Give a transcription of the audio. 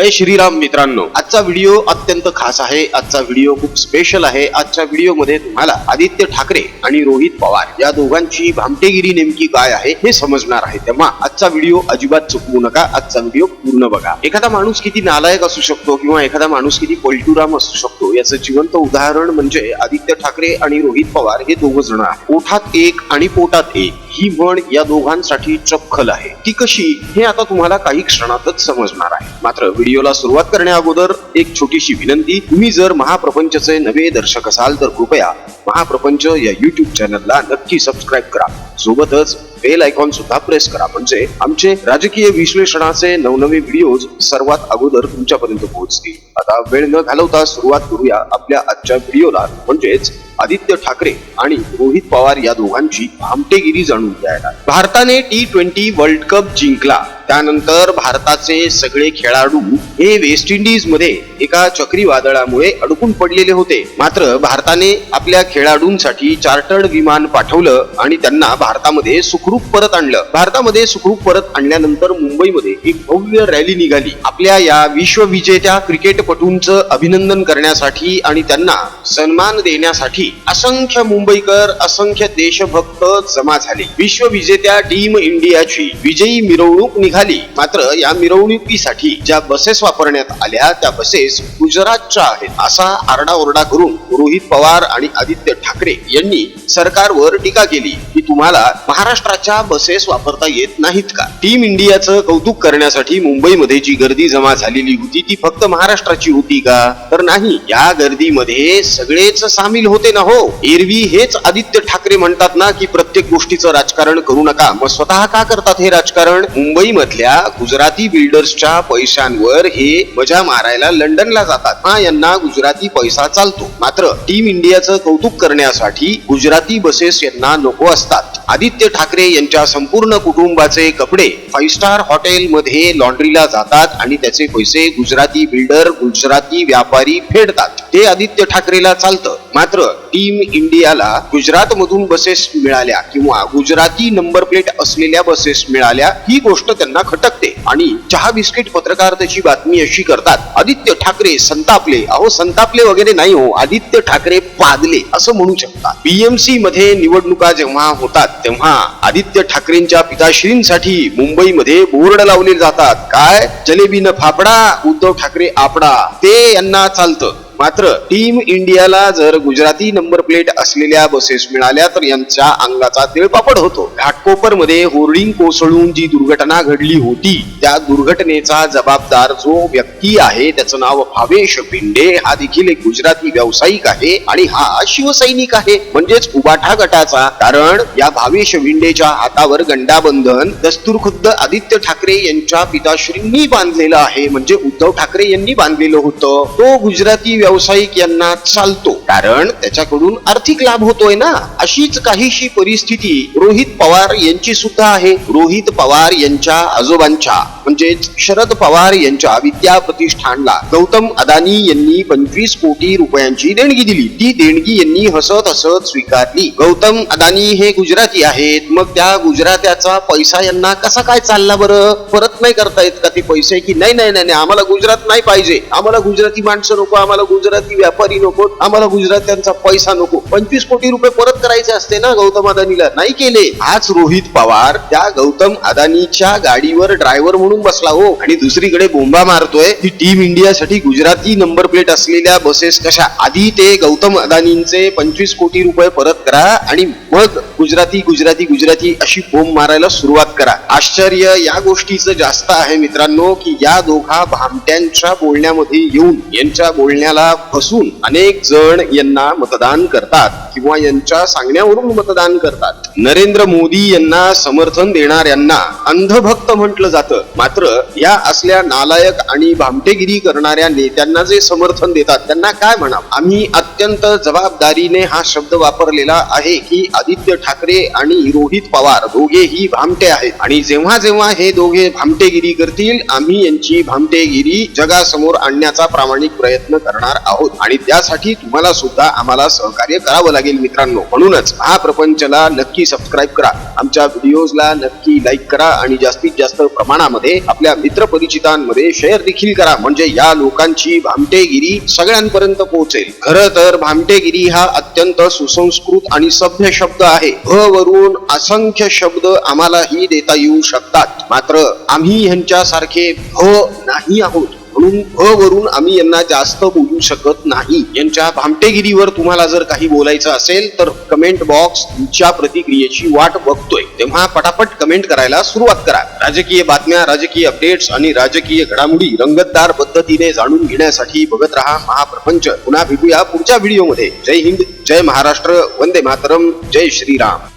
जय श्रीराम मित्रांनो. आजचा व्हिडिओ अत्यंत खास आहे. आजचा व्हिडिओ खूप स्पेशल आहे. आजच्या व्हिडिओमध्ये तुम्हाला आदित्य ठाकरे आणि रोहित पवार या दोघांची भामटेगिरी नेमकी काय आहे हे समजणार आहे. तेव्हा आजचा व्हिडिओ अजिबात चुकवू नका. आजचा व्हिडिओ पूर्ण बघा. एखादा माणूस किती नालायक असू शकतो किंवा एखादा माणूस किती पलटुराम असू शकतो याचं जिवंत उदाहरण म्हणजे आदित्य ठाकरे आणि रोहित पवार हे दोघ जण आहेत. पोठात एक आणि पोटात एक. ही म्हण या दोघांसाठी चपखल आहे. ती कशी हे आता तुम्हाला काही क्षणातच समजणार आहे. मात्र व्हिडिओला सुरुवात करण्या अगोदर एक छोटीशी विनंती. तुम्ही जर महाप्रपंचचे नवे दर्शक असाल तर कृपया महाप्रपंच या युट्यूब चॅनलला नक्की सबस्क्राईब करा. सोबतच बेल आयकॉन सुद्धा प्रेस करा. म्हणजे आमचे राजकीय विश्लेषणाचे नवनवे व्हिडिओज सर्वात अगोदर तुमच्यापर्यंत पोहोचतील. आता वेळ न घालवता सुरुवात करूया आपल्या आजच्या व्हिडिओला म्हणजेच आदित्य ठाकरे आणि रोहित पवार या दोघांची भामटेगिरी जाणून घ्यायला भारताने टी ट्वेंटी वर्ल्ड कप जिंकला. त्यानंतर भारताचे सगळे खेळाडू हे वेस्ट इंडिजमध्ये एका चक्रीवादळामुळे अडकून पडलेले होते. मात्र भारताने आपल्या खेळाडूंसाठी चार्टर्ड विमान पाठवलं आणि त्यांना भारतामध्ये सुखरूप परत आणलं. भारतामध्ये सुखरूप परत आणल्यानंतर मुंबईमध्ये एक भव्य रॅली निघाली. आपल्या या विश्वविजेत्या क्रिकेटपटूंचं अभिनंदन करण्यासाठी आणि त्यांना सन्मान देण्यासाठी असंख्य मुंबईकर असंख्य देशभक्त जमा झाले. विश्वविजेत्या टीम इंडियाची विजयी मिरवणूक निघाली. मात्र या मिरवणुकीसाठी ज्या बसेस वापरण्यात आल्या त्या बसेस गुजरातच्या आहेत असा आरडाओरडा करून रोहित पवार आणि आदित्य ठाकरे यांनी सरकारवर टीका केली की तुम्हाला महाराष्ट्राच्या बसेस वापरता येत नाहीत का? टीम इंडियाचं कौतुक करण्यासाठी मुंबईमध्ये जी गर्दी जमा झालेली होती ती फक्त महाराष्ट्राची होती का? तर नाही या गर्दीमध्ये सगळेच सामील होते ना? हो. एरवी हेच आदित्य ठाकरे म्हणतात ना की प्रत्येक गोष्टीचं राजकारण करू नका. मग स्वतः का करतात हे राजकारण? मुंबई मधल्या गुजराती बिल्डर्सच्या पैशांवर हे मजा मारायला लंडनला जातात. हा यांना गुजराती पैसा चालतो. मात्र टीम इंडियाचं कौतुक करण्यासाठी गुजराती बसेस यांना नको असतात. आदित्य ठाकरे यांच्या संपूर्ण कुटुंबाचे कपडे फाईव्ह स्टार हॉटेल मध्ये लॉन्ड्रीला जातात आणि त्याचे पैसे गुजराती बिल्डर गुजराती व्यापारी फेडतात. ते आदित्य ठाकरेला चालतं. मात्र टीम इंडियाला गुजरात मधून बसेस मिळाल्या किंवा गुजराती नंबर प्लेट असलेल्या बसेस मिळाल्या ही गोष्ट त्यांना खटकते. आणि चहा बिस्किट पत्रकार त्याची बातमी अशी करतात आदित्य ठाकरे संतापले. अहो संतापले वगैरे नाही हो. आदित्य ठाकरे पादले. असं म्हणू शकतात. बीएमसी मध्ये निवडणुका जेव्हा होतात तेव्हा आदित्य ठाकरेंच्या पिताश्रींसाठी मुंबईमध्ये बोर्ड लावले जातात. काय? जलेबीनं फाफडा? उद्धव ठाकरे आपडा. ते यांना चालतं. मात्र टीम इंडियाला जर गुजराती नंबर प्लेट असलेल्या बसेस मिळाल्या तर यांच्या अंगाचा तिळपापड होतो. घाटकोपरमध्ये होर्डिंग कोसळून जी दुर्घटना घडली होती त्या दुर्घटनेचा जबाबदार जो व्यक्ती आहे त्याचं नाव भावेश भिंडे. हा देखील एक गुजराती व्यावसायिक आहे आणि हा शिवसैनिक आहे. म्हणजेच उबाठा गटाचा. कारण या भावेश भिंडेच्या हातावर गंडाबंधन दस्तूर खुद्द आदित्य ठाकरे यांच्या पिताश्रींनी बांधलेलं आहे. म्हणजे उद्धव ठाकरे यांनी बांधलेलं होतं. तो गुजराती व्यावसायिक यांना चालतो. कारण त्याच्याकडून आर्थिक लाभ होतोय ना. अशीच काहीशी परिस्थिती रोहित पवार यांची सुद्धा आहे. रोहित पवार यांच्या आजोबांच्या म्हणजेच शरद पवार यांच्या विद्या प्रतिष्ठानला गौतम अदानी यांनी पंचवीस कोटी रुपयांची देणगी दिली. ती देणगी यांनी हसत हसत स्वीकारली. गौतम अदानी हे गुजराती आहेत. मग त्या गुजरात्याचा पैसा यांना कसा काय चालला बरं? परत नाही करता येत का ते पैसे की नाही नाही नाही नाही, आम्हाला गुजरात नाही पाहिजे. आम्हाला गुजराती माणसं नको आम्हाला गुजराती व्यापारी नको आम्हाला गुजरात्यांचा पैसा नको. पंचवीस कोटी रुपये परत करायचे असते ना गौतम अदानीला? नाही केले. आज रोहित पवार त्या गौतम अदानीच्या गाडीवर ड्रायव्हर म्हणून बसला हो. आणि दुसरीकडे बोंबा मारतोय. की टीम इंडियासाठी गुजराती नंबर प्लेट असलेल्या बसेस कशा? आधी ते गौतम अदानींचे पंचवीस कोटी रुपये परत करा आणि मग गुजराती गुजराती गुजराती अशी बोंब मारायला सुरुवात करा. आश्चर्य या गोष्टीचं जास्त आहे मित्रांनो की या दोघा भामट्यांच्या बोलण्यामध्ये येऊन यांच्या बोलण्याला फसून अनेक जण यांना मतदान करतात किंवा यांच्या सांगण्यावरून मतदान करतात. नरेंद्र मोदी यांना समर्थन देणाऱ्यांना अंधभक्त म्हटलं जातं. मात्र या असल्या नालायक आणि भामटेगिरी करणाऱ्या नेत्यांना जे समर्थन देतात त्यांना काय म्हणा आम्ही अत्यंत जबाबदारीने हा शब्द वापरलेला आहे की आदित्य ठाकरे आणि रोहित पवार दोघेही भामटे आहेत. आणि जेव्हा जेव्हा हे दोघे भामटेगिरी करतील आम्ही यांची भामटेगिरी जगासमोर आणण्याचा प्रामाणिक प्रयत्न करणार आहोत. आणि त्यासाठी तुम्हाला सुद्धा आम्हाला सहकार्य करावं लागेल मित्रांनो. म्हणूनच हा प्रपंचला नक्की नक्की सबस्क्राईब करा. आमच्या व्हिडिओजला नक्की लाईक करा आणि जास्तीत जास्त प्रमाणामध्ये आपल्या मित्र परिचितांमध्ये शेअर देखील करा. म्हणजे या लोकांची भामटेगिरी सगळ्यांपर्यंत पोहोचेल. खर तर भामटेगिरी हा अत्यंत सुसंस्कृत आणि सभ्य शब्द आहे. भ वरून असंख्य शब्द आम्हालाही देता येऊ शकतात. मात्र आम्ही ह्यांच्यासारखे भ नाही आहोत. म्हणून भ वरून आम्ही यांना जास्त बोलू शकत नाही. यांच्या भामटेगिरीवर तुम्हाला जर काही बोलायचं असेल तर कमेंट बॉक्स तुमच्या प्रतिक्रियेची वाट बघतोय. तेव्हा पटापट कमेंट करायला सुरुवात करा. राजकीय बातम्या राजकीय अपडेट्स आणि राजकीय घडामोडी रंगतदार पद्धतीने जाणून घेण्यासाठी बघत रहा महाप्रपंच. पुन्हा भेटूया पुढच्या व्हिडिओमध्ये जय हिंद जय महाराष्ट्र वंदे मातरम जय श्रीराम.